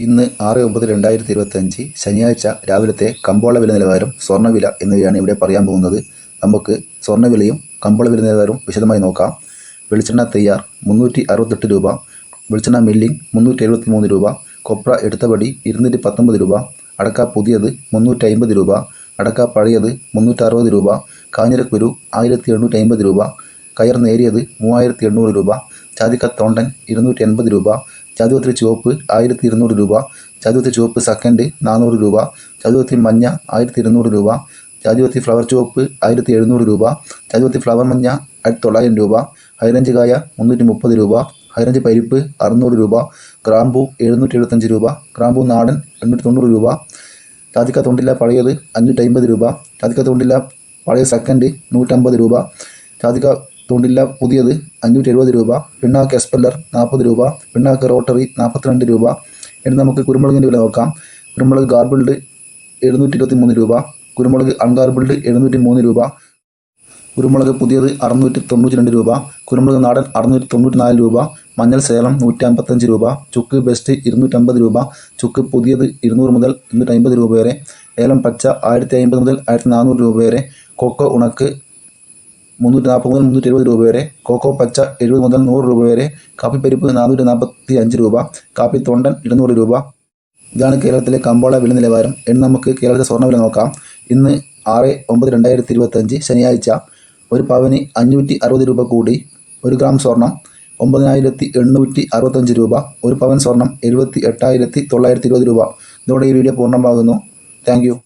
ഇന്ന് ആറ് ഒമ്പത് രണ്ടായിരത്തി ഇരുപത്തഞ്ച് ശനിയാഴ്ച രാവിലത്തെ കമ്പോള വില നിലവാരം സ്വർണവില എന്നിവയാണ് ഇവിടെ പറയാൻ പോകുന്നത്. നമുക്ക് സ്വർണവിലയും കമ്പോള വില നിലവാരവും വിശദമായി നോക്കാം. വെളിച്ചെണ്ണ തയ്യാർ മുന്നൂറ്റി അറുപത്തെട്ട് രൂപ വെളിച്ചെണ്ണ മില്ലിംഗ് മുന്നൂറ്റി എഴുപത്തി മൂന്ന് രൂപ കൊപ്ര എടുത്തപടി ഇരുന്നൂറ്റി പത്തൊമ്പത് രൂപ അടക്ക പുതിയത് മുന്നൂറ്റി അമ്പത് രൂപ അടക്ക പഴയത് മുന്നൂറ്റി അറുപത് രൂപ കാഞ്ഞിരക്കുരു ആയിരത്തി എണ്ണൂറ്റി അമ്പത് രൂപ കയർ നേരിയത് മൂവായിരത്തി എണ്ണൂറ് രൂപ ചാതിക്കത്തോണ്ടൻ തൊണ്ടൻ ഇരുന്നൂറ്റി എൺപത് രൂപ ജാതിപത്രി ചുവപ്പ് ആയിരത്തി ഇരുന്നൂറ് രൂപ. ജാതിപത്രി ചുവപ്പ് സെക്കൻഡ് നാനൂറ് രൂപ. ജാതിപത്രി മഞ്ഞ ആയിരത്തി ഇരുന്നൂറ് രൂപ. ചതുവത്തി ഫ്ലവർ ചുവപ്പ് ആയിരത്തി എഴുന്നൂറ് രൂപ. ചതുവത്തി ഫ്ലവർ മഞ്ഞ ആയിരത്തി തൊള്ളായിരം രൂപ. ഹൈറേഞ്ച് കായ മുന്നൂറ്റി മുപ്പത് രൂപ. ഹൈറേഞ്ച് പരിപ്പ് അറുന്നൂറ് രൂപ. ക്രാമ്പു എഴുന്നൂറ്റി എഴുപത്തഞ്ച് രൂപ. ക്രാമ്പു നാടൻ എണ്ണൂറ്റി തൊണ്ണൂറ് രൂപ. ചാതിക്ക തൊണ്ടില്ല പഴയത് അഞ്ഞൂറ്റി അമ്പത് രൂപ. ചാതിക്ക തൊണ്ടില്ല പഴയ സെക്കൻഡ് നൂറ്റമ്പത് രൂപ. ജാതിക്ക തൊണ്ടില്ല പുതിയത് അഞ്ഞൂറ്റി എഴുപത് രൂപ പിണ്ണാക്ക് എസ്പെല്ലർ നാൽപ്പത് രൂപ പിണ്ണാക്ക് റോട്ടറി നാൽപ്പത്തിരണ്ട് രൂപ. ഇനി നമുക്ക് കുരുമുളകിന്റെ വില നോക്കാം. കുരുമുളക് ഗാർബിൾഡ് എഴുന്നൂറ്റി ഇരുപത്തി മൂന്ന് രൂപ കുരുമുളക് അൺഗാർബിൾഡ് എഴുന്നൂറ്റി മൂന്ന് രൂപ കുരുമുളക് പുതിയത് അറുന്നൂറ്റി തൊണ്ണൂറ്റി രണ്ട് രൂപ കുരുമുളക് നാടൻ അറുന്നൂറ്റി തൊണ്ണൂറ്റി നാല് രൂപ മഞ്ഞൾ സേലം നൂറ്റി രൂപ ചുക്ക് ബെസ്റ്റ് ഇരുന്നൂറ്റമ്പത് രൂപ ചുക്ക് പുതിയത് ഇരുന്നൂറ് മുതൽ ഇരുന്നൂറ്റി അമ്പത് രൂപ വരെ ഏലം പച്ച ആയിരത്തി അമ്പത് മുതൽ ആയിരത്തി നാനൂറ് രൂപ വരെ കൊക്കോ ഉണക്ക് മുന്നൂറ്റി നാൽപ്പത് മുതൽ മുന്നൂറ്റി എഴുപത് രൂപ വരെ. കോക്കോ പച്ച എഴുപത് മുതൽ നൂറ് രൂപ വരെ. കാപ്പിപ്പരിപ്പ് നാനൂറ്റി നാൽപ്പത്തി അഞ്ച് രൂപ. കാപ്പി തൊണ്ടൻ ഇരുന്നൂറ് രൂപ. ഇതാണ് കേരളത്തിലെ കമ്പോള വില നിലവാരം. ഇന്ന് നമുക്ക് കേരളത്തിലെ സ്വർണവില നോക്കാം. ഇന്ന് ആറ് ഒമ്പത് രണ്ടായിരത്തി ഇരുപത്തഞ്ച് ശനിയാഴ്ച ഒരു പവന് അഞ്ഞൂറ്റി അറുപത് രൂപ കൂടി. ഒരു ഗ്രാം സ്വർണം ഒമ്പതിനായിരത്തി എണ്ണൂറ്റി അറുപത്തഞ്ച് രൂപ. ഒരു പവൻ സ്വർണം എഴുപത്തി എട്ടായിരത്തി തൊള്ളായിരത്തി ഇരുപത് രൂപ. ഇതോടെ ഈ വീഡിയോ പൂർണമാകുന്നു. Thank you.